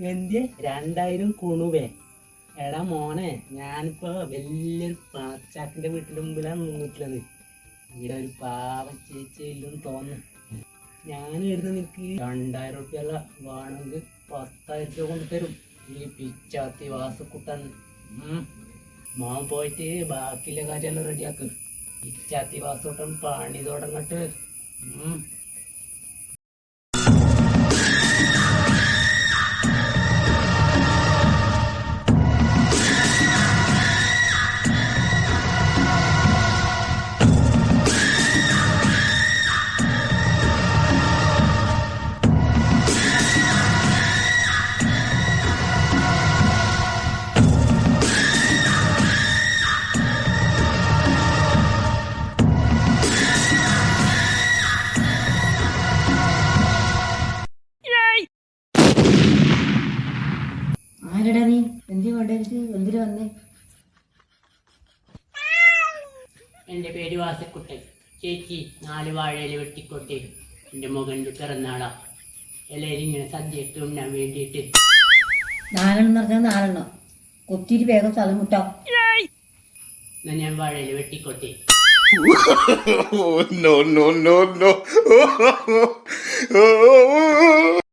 എന്ത് രണ്ടായിരം കുണുവേ. എടാ മോനെ ഞാനിപ്പോ വലിയൊരു പാച്ചാക്കിന്റെ വീട്ടിന്റെ മുമ്പിലാണ് നിന്നിട്ടുള്ളത്. ഇവിടെ ഒരു പാവ ചേച്ചിയില്ലെന്ന് തോന്നുന്നു. ഞാൻ ഇടുന്ന നിനക്ക് രണ്ടായിരം റുപ്യ വേണമെങ്കിൽ പത്തായിരം രൂപ കൊണ്ട് തരും. ഈ പിച്ചാത്തി വാസുക്കുട്ടൻ. മോൻ പോയിട്ട് ബാക്കിയുള്ള കാര്യമെല്ലാം റെഡിയാക്ക് പിച്ചാത്തി വാസുക്കുട്ടൻ പണി തുടങ്ങട്ട്. ആരടാ നീ. എന്തി കൊണ്ടുവരുത് എന്തിനു വന്നേ? എന്റെ പേര് വാസക്കുട്ടൻ. ചേച്ചി നാല് വാഴയിൽ വെട്ടിക്കൊട്ടി എന്റെ മകന്റെ പിറന്നാളാ. എല്ലാവരും ഇങ്ങനെ സദ്യ ഇട്ട് ഉണ്ണാൻ വേണ്ടിയിട്ട്. നാലെണ്ണം പറഞ്ഞാൽ നാലെണ്ണം. കൊത്തിരി വേഗം സ്ഥലം മുട്ടോ. എന്നാ ഞാൻ വാഴയിൽ വെട്ടിക്കൊട്ടി. Oh, no, no, no, no.